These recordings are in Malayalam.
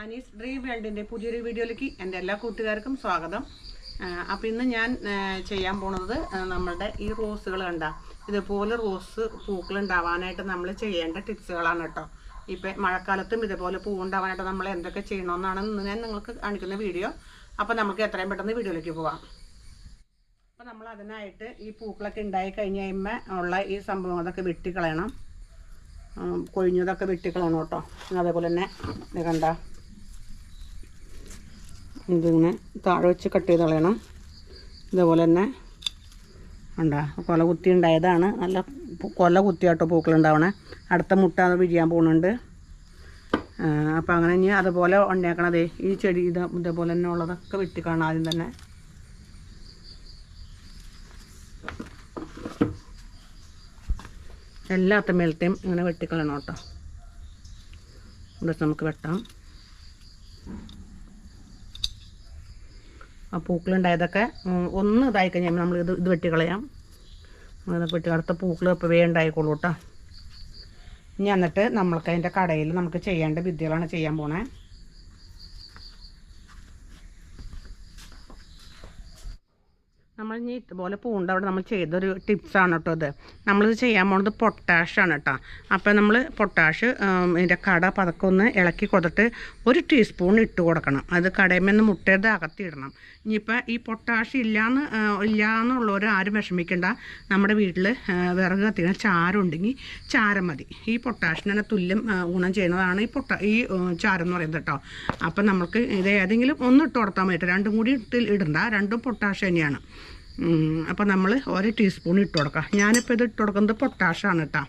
അനീസ് ഡ്രീം വേൾഡിന്റെ പുതിയൊരു വീഡിയോയിലേക്ക് എന്റെ എല്ലാ കൂട്ടുകാർക്കും സ്വാഗതം. അപ്പോൾ ഇന്ന് ഞാൻ ചെയ്യാൻ പോണത് നമ്മളുടെ ഈ റോസുകൾ കണ്ട. ഇതുപോലെ റോസ് പൂക്കൾ ഉണ്ടാവാനായിട്ട് നമ്മൾ ചെയ്യേണ്ട ടിപ്സുകളാണ് കേട്ടോ. ഇപ്പം മഴക്കാലത്തും ഇതുപോലെ പൂ ഉണ്ടാവാനായിട്ട് നമ്മൾ എന്തൊക്കെ ചെയ്യണമെന്നാണ് ഇന്ന് ഞാൻ നിങ്ങൾക്ക് കാണിക്കുന്ന വീഡിയോ. അപ്പോൾ നമുക്ക് എത്രയും പെട്ടെന്ന് വീഡിയോയിലേക്ക് പോവാം. അപ്പോൾ നമ്മൾ അതിനായിട്ട് ഈ പൂക്കളൊക്കെ ഉണ്ടായി കഴിഞ്ഞ് ഉള്ള ഈ സംഭവം അതൊക്കെ വെട്ടിക്കളയണം. കൊഴിഞ്ഞതൊക്കെ വെട്ടിക്കളയണം കേട്ടോ. അതേപോലെ തന്നെ കണ്ട. ഇതിങ്ങനെ താഴെ വെച്ച് കട്ട് ചെയ്ത് കളയണം. ഇതേപോലെ തന്നെ ഉണ്ടാ കൊല കുത്തി ഉണ്ടായതാണ്. നല്ല കൊല കുത്തിയാട്ടോ പൂക്കളുണ്ടാവണേ അടുത്ത മുട്ട അത് വിരിയാൻ പോകുന്നുണ്ട് അപ്പോൾ അങ്ങനെ ഇനി അതുപോലെ ഉണ്ടാക്കണതേ ഈ ചെടി ഇത് ഇതേപോലെ തന്നെ ഉള്ളതൊക്കെ വെട്ടിക്കാണാം ആദ്യം തന്നെ. എല്ലാത്ത മേലത്തെയും ഇങ്ങനെ വെട്ടിക്കളയണം കേട്ടോ. ഇവിടെ നമുക്ക് വെട്ടാം. ആ പൂക്കളുണ്ടായതൊക്കെ ഒന്ന് ഇതായി കഴിഞ്ഞാൽ നമ്മൾ ഇത് ഇത് വെട്ടിക്കളയാം. അത് വെട്ടി അടുത്ത പൂക്കൾ ഇപ്പോൾ വേണ്ടായിക്കോളൂ കേട്ടോ ഇനി എന്നിട്ട് നമ്മൾക്ക് അതിന്റെ കടയിൽ നമുക്ക് ചെയ്യേണ്ട വിദ്യകളാണ് ചെയ്യാൻ പോണേ. നമ്മൾ ഇനി ഇതുപോലെ പൂണ്ട അവിടെ നമ്മൾ ചെയ്തൊരു ടിപ്സാണ് കേട്ടോ ഇത്. നമ്മളിത് ചെയ്യാൻ പോണത് പൊട്ടാഷാണ് കേട്ടോ അപ്പോൾ നമ്മൾ പൊട്ടാഷ് ഇതിന്റെ കട പതക്കൊന്ന് ഇളക്കി കൊടുത്തിട്ട് ഒരു ടീസ്പൂൺ ഇട്ട് കൊടുക്കണം. അത് കടയുമെന്ന് മുട്ടയത് അകത്തിടണം ഇനിയിപ്പോൾ ഈ പൊട്ടാഷ് ഇല്ലയെന്ന് ഇല്ലയെന്നുള്ളവർ ആരും വിഷമിക്കേണ്ട. നമ്മുടെ വീട്ടിൽ വിറക് കത്തിക്കുന്ന ചാരം ഉണ്ടെങ്കിൽ ചാരം മതി. ഈ പൊട്ടാഷിന് തന്നെ തുല്യം ഗുണം ചെയ്യുന്നതാണ് ഈ പൊട്ട ഈ ചാരം എന്ന് പറയുന്നത് കേട്ടോ അപ്പം നമുക്ക് ഇത് ഏതെങ്കിലും ഒന്ന് ഇട്ട് കൊടുത്താൽ മതി രണ്ടും കൂടി ഇട്ട് ഇടണ്ട. രണ്ടും പൊട്ടാഷ് തന്നെയാണ്. അപ്പോൾ നമ്മൾ ഒരു ടീസ്പൂൺ ഇട്ട് കൊടുക്കാം. ഞാനിപ്പോൾ ഇത് ഇട്ട് കൊടുക്കുന്നത് പൊട്ടാഷാണ് കേട്ടോ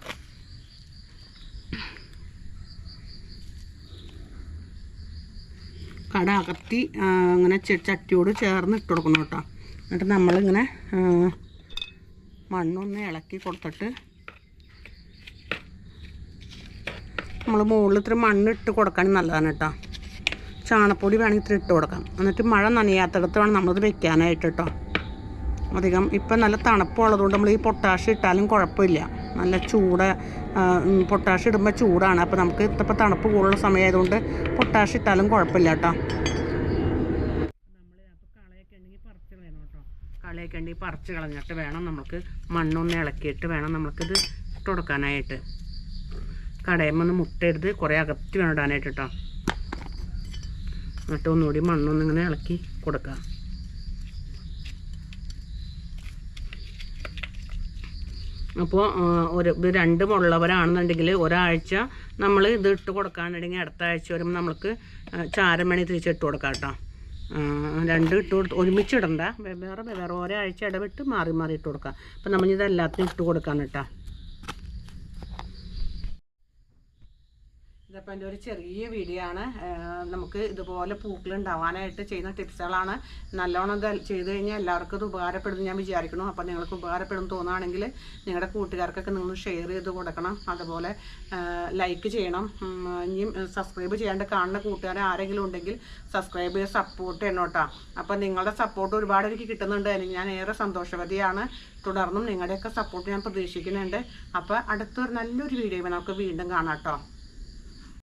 കട ഇങ്ങനെ അങ്ങനെ ചട്ടിയോട് ചേർന്ന് ഇട്ട് കൊടുക്കണം കേട്ടോ എന്നിട്ട് നമ്മളിങ്ങനെ മണ്ണൊന്ന് ഇളക്കി കൊടുത്തിട്ട് നമ്മൾ മുകളിൽ ഇത്തിരി മണ്ണ് ഇട്ട് കൊടുക്കാൻ നല്ലതാണ് കേട്ടോ ചാണപ്പൊടി വേണമെങ്കിൽ ഇത്തിരി ഇട്ട് കൊടുക്കാം. എന്നിട്ട് മഴ നനയാത്തടത്ത് വേണം നമ്മളിത് വെക്കാനായിട്ട് കേട്ടോ അധികം ഇപ്പം നല്ല തണുപ്പുള്ളതുകൊണ്ട് നമ്മൾ ഈ പൊട്ടാഷ് ഇട്ടാലും കുഴപ്പമില്ല. നല്ല ചൂട് പൊട്ടാഷ് ഇടുമ്പോൾ ചൂടാണ്. അപ്പോൾ നമുക്ക് ഇപ്പം തണുപ്പ് കൂടുതലുള്ള സമയമായതുകൊണ്ട് പൊട്ടാഷ് ഇട്ടാലും കുഴപ്പമില്ല കേട്ടോ. കളയൊക്കെ ഉണ്ടെങ്കിൽ പറിച്ച് കളഞ്ഞിട്ട് വേണം നമുക്ക് മണ്ണൊന്ന് ഇളക്കിയിട്ട് വേണം നമുക്കിത് ഇട്ടുകൊടുക്കാനായിട്ട് കടയുമ്പോൾ മുട്ടരുത്. കുറേ അകത്തി വേണം ഇടാനായിട്ട് കേട്ടോ. എന്നിട്ട് ഒന്നുകൂടി മണ്ണൊന്നിങ്ങനെ ഇളക്കി കൊടുക്കുക അപ്പോൾ ഒരു ഇത് രണ്ടും ഉള്ളവരാണെന്നുണ്ടെങ്കിൽ ഒരാഴ്ച നമ്മൾ ഇത് ഇട്ട് കൊടുക്കാനുണ്ടെങ്കിൽ അടുത്ത ആഴ്ച വരുമ്പോൾ നമുക്ക് ചാരമണി തിരിച്ചിട്ട് കൊടുക്കാം കേട്ടോ. രണ്ട് ഇട്ട് കൊടുത്ത് ഒരുമിച്ച് ഇടണ്ട വെവ്വേറെ വേറെ ഒരാഴ്ച ഇടവിട്ട് മാറി മാറി ഇട്ട് കൊടുക്കാം. അപ്പം നമ്മൾ ഇതെല്ലാത്തിനും ഇട്ട് കൊടുക്കാൻ കേട്ടോ. ഇതപ്പോൾ എന്റെ ഒരു ചെറിയ വീഡിയോ ആണ് നമുക്ക് ഇതുപോലെ പൂക്കൾ ഉണ്ടാവാനായിട്ട് ചെയ്യുന്ന ടിപ്സുകളാണ്. നല്ലോണം ഇത് ചെയ്ത് കഴിഞ്ഞാൽ എല്ലാവർക്കും ഇത് ഉപകാരപ്പെടും ഞാൻ വിചാരിക്കുന്നു. അപ്പോൾ നിങ്ങൾക്ക് ഉപകാരപ്പെടും തോന്നുകയാണെങ്കിൽ നിങ്ങളുടെ കൂട്ടുകാർക്കൊക്കെ നിങ്ങൾ ഷെയർ ചെയ്ത് കൊടുക്കണം. അതുപോലെ ലൈക്ക് ചെയ്യണം. ഇനിയും സബ്സ്ക്രൈബ് ചെയ്യാണ്ട് കാണുന്ന കൂട്ടുകാരെ ആരെങ്കിലും ഉണ്ടെങ്കിൽ സബ്സ്ക്രൈബ് ചെയ്ത് സപ്പോർട്ട് ചെയ്യണം കേട്ടോ. അപ്പോൾ നിങ്ങളുടെ സപ്പോർട്ട് ഒരുപാട് എനിക്ക് കിട്ടുന്നുണ്ട്. ഞാൻ ഏറെ സന്തോഷവതിയാണ്. തുടർന്നും നിങ്ങളുടെയൊക്കെ സപ്പോർട്ട് ഞാൻ പ്രതീക്ഷിക്കുന്നുണ്ട്. അപ്പോൾ അടുത്തൊരു നല്ലൊരു വീഡിയോ നമുക്ക് വീണ്ടും കാണാം കേട്ടോ.